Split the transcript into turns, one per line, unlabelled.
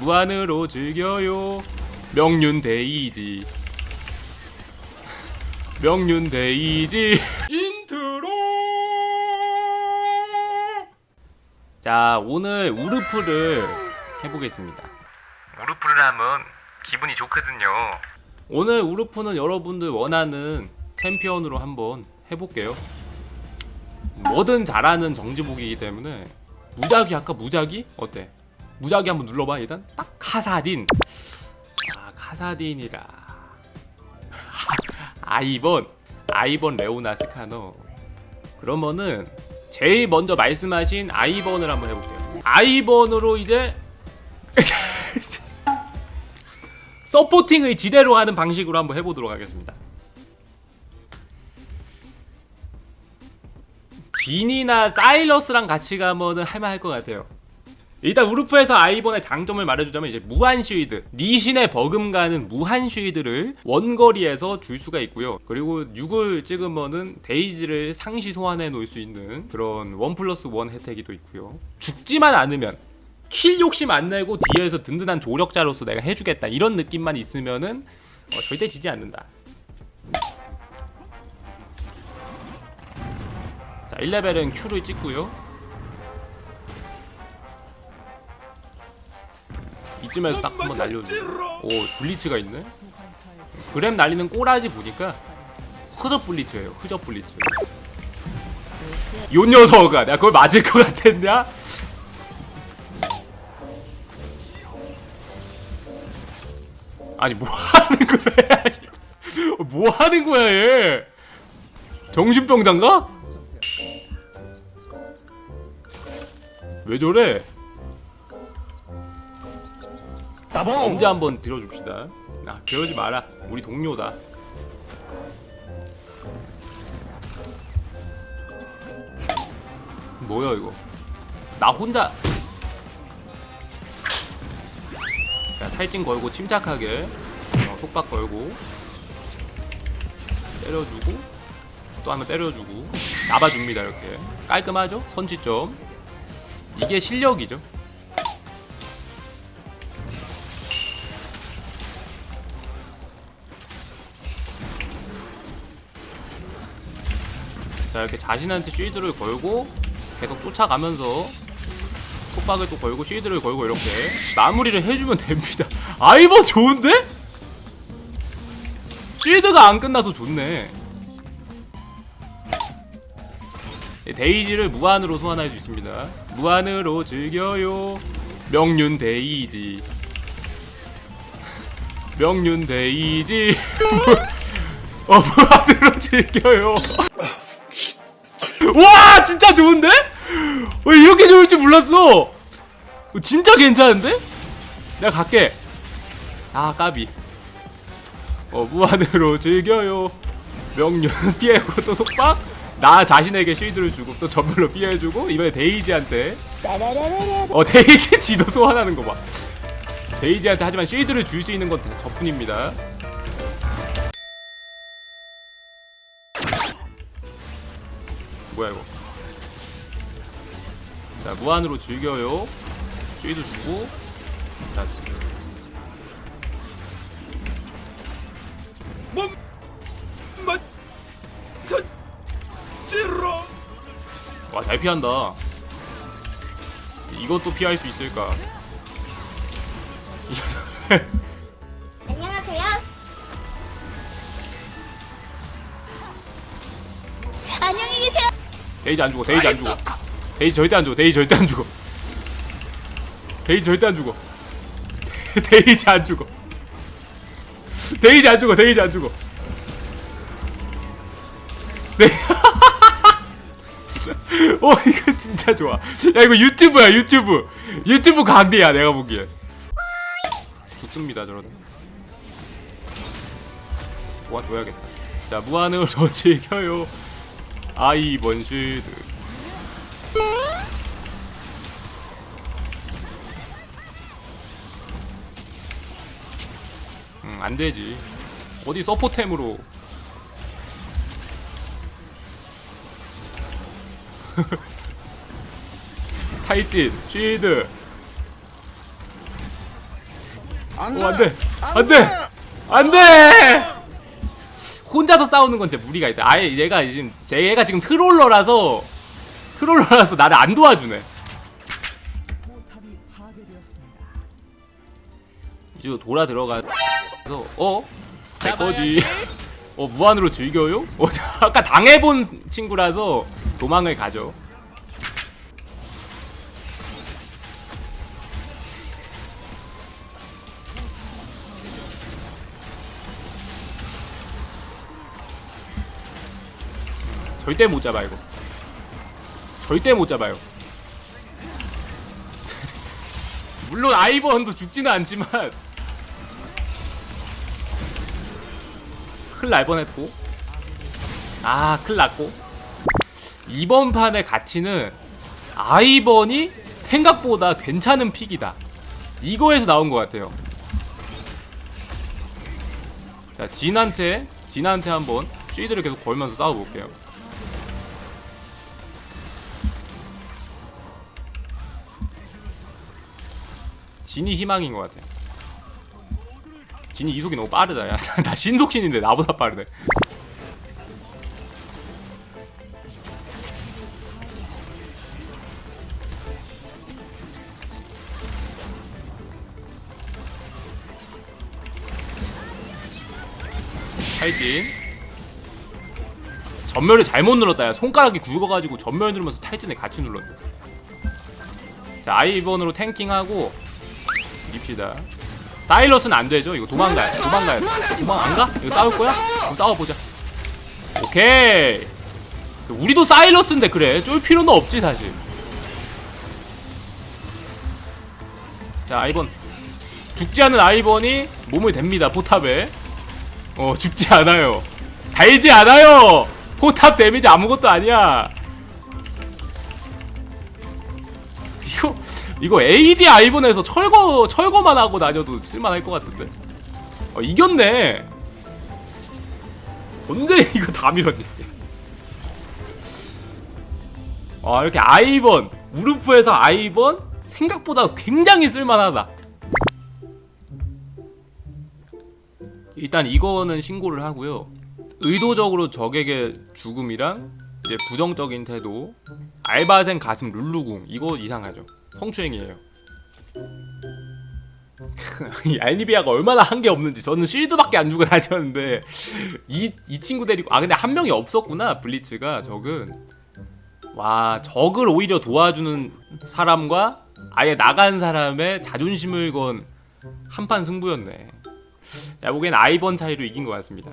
무한으로 즐겨요 명륜 데이지 명륜 데이지 인트로 자 오늘 우르프를 해보겠습니다
우르프를 하면 기분이 좋거든요.
오늘 우르프는 여러분들 원하는 챔피언으로 한번 해볼게요. 뭐든 잘하는 정지복이기 때문에 무작위 할까 무작위? 어때? 무작위 한번 눌러봐 일단. 딱 카사딘. 아 카사딘이라. 아이번 아이번 레오나 스카너 그러면은 제일 먼저 말씀하신 아이번을 한번 해볼게요. 아이번으로 이제 서포팅을 지대로 하는 방식으로 한번 해보도록 하겠습니다. 진이나 사일러스랑 같이 가면은 할만할 것 같아요. 일단 우르프에서 아이본의 장점을 말해주자면 이제 무한 쉴드, 니신의 버금가는 무한 쉴드를 원거리에서 줄 수가 있고요. 그리고 6을 찍으면은 데이지를 상시 소환해 놓을 수 있는 그런 원 플러스 원 혜택이 또 있고요. 죽지만 않으면 킬 욕심 안 내고 뒤에서 든든한 조력자로서 내가 해주겠다 이런 느낌만 있으면은 어, 절대 지지 않는다. 자 1레벨은 Q를 찍고요. 이쯤에서 딱 한번 날려주고 오 블리츠가 있네. 그램 날리는 꼬라지 보니까 흐적 블리츠예요. 흐적 블리츠. 요 녀석아, 내가 그걸 맞을 것 같았냐? 아니 뭐 하는 거야? 뭐 하는 거야 얘? 정신병자인가? 왜 저래? 엄지 한번 들어줍시다. 아 그러지 마라. 우리 동료다. 뭐야 이거? 나 혼자 자, 탈진 걸고 침착하게 어, 속박 걸고 때려주고 또 한번 때려주고 잡아줍니다 이렇게 깔끔하죠? 선취점 이게 실력이죠 자 이렇게 자신한테 쉴드를 걸고 계속 쫓아가면서 속박을 또 걸고 쉴드를 걸고 이렇게 마무리를 해주면 됩니다. 아이번 좋은데? 쉴드가 안 끝나서 좋네. 네, 데이지를 무한으로 소환할 수 있습니다. 무한으로 즐겨요. 명륜 데이지. 명륜 데이지. 어 무한으로 즐겨요. 와 진짜 좋은데? 어, 이렇게 좋을 줄 몰랐어. 어, 진짜 괜찮은데? 내가 갈게. 아 까비. 어 무한으로 즐겨요. 명륜 피해고 또 속박. 나 자신에게 쉴드를 주고 또 전멸로 피해주고 이번에 데이지한테 어 데이지 지도 소환하는 거 봐. 데이지한테 하지만 쉴드를 줄 수 있는 건 저뿐입니다. 뭐야 이거? 자 무한으로 즐겨요. 쉴드 주고 자 와, 잘 피한다. 이것도 피할 수 있을까? 데이지 안 죽어, 데이지 안 죽어. 데이지 절대 안 죽어, 데이지 절대 안 죽어. 데이지 절대 안 죽어. 데이지 안 죽어. 데이지 안 죽어, 데이지 안 죽어. 네. 어, 이거 진짜 좋아. 야, 이거 유튜브야, 유튜브. 유튜브 강대야, 내가 보기엔. 좋습니다, 저러다. 도와줘야겠다. 자, 무한으로 즐겨요. 아이번 쉴드. 음, 안 되지. 어디 서포템으로. 탈진, 쉴드. 어, 안돼 안돼 안돼 혼자서 싸우는 건 진짜 무리가 있다. 아예 얘가 지금 얘가 지금 트롤러라서 트롤러라서 나를 안 도와주네. 이제 돌아 들어가서 어? 내 거지. 어 무한으로 즐겨요? 어, 아까 당해본 친구라서 도망을 가죠 절대 못 잡아 이거. 절대 못 잡아요. 물론 아이번도 죽지는 않지만. 큰일 날 뻔했고. 아 큰일 났고. 이번 판의 가치는 아이번이 생각보다 괜찮은 픽이다. 이거에서 나온 것 같아요. 자 진한테 진한테 한번 쥐드를 계속 걸면서 싸워볼게요 진이 희망인 것 같아. 진이 이속이 너무 빠르다. 야, 나 신속신인데 나보다 빠르네. 탈진. 전멸을 잘못 눌렀다. 야 손가락이 굵어가지고 전멸 누르면서 탈진을 같이 눌렀네. 자 아이번으로 탱킹하고 밉시다. 사일러스는 안 되죠? 이거 도망가요. 도망가요. 도망 안 가? 이거 싸울 거야? 그럼 싸워보자. 오케이. 우리도 사일러스인데 그래. 쫄 필요는 없지 사실. 자 아이번. 죽지 않은 아이번이 몸을 댑니다 포탑에. 어 죽지 않아요. 달지 않아요. 포탑 데미지 아무것도 아니야 이거 AD 아이번에서 철거 철거만 하고 다녀도 쓸만할 것 같은데 어 이겼네 언제 이거 다 밀었지 아 이렇게 아이번 우르프에서 아이번 생각보다 굉장히 쓸만하다 일단 이거는 신고를 하고요. 의도적으로 적에게 죽음이랑 이제 부정적인 태도, 알바생 가슴 룰루궁 이거 이상하죠. 성추행이에요. 이 알니비아가 얼마나 한 게 없는지 저는 실드밖에 안 주고 다녔는데 이, 이 친구 데리고 아 근데 한 명이 없었구나 블리츠가 적은 와 적을 오히려 도와주는 사람과 아예 나간 사람의 자존심을 건 한판 승부였네 야 보기엔 아이번 차이로 이긴 것 같습니다.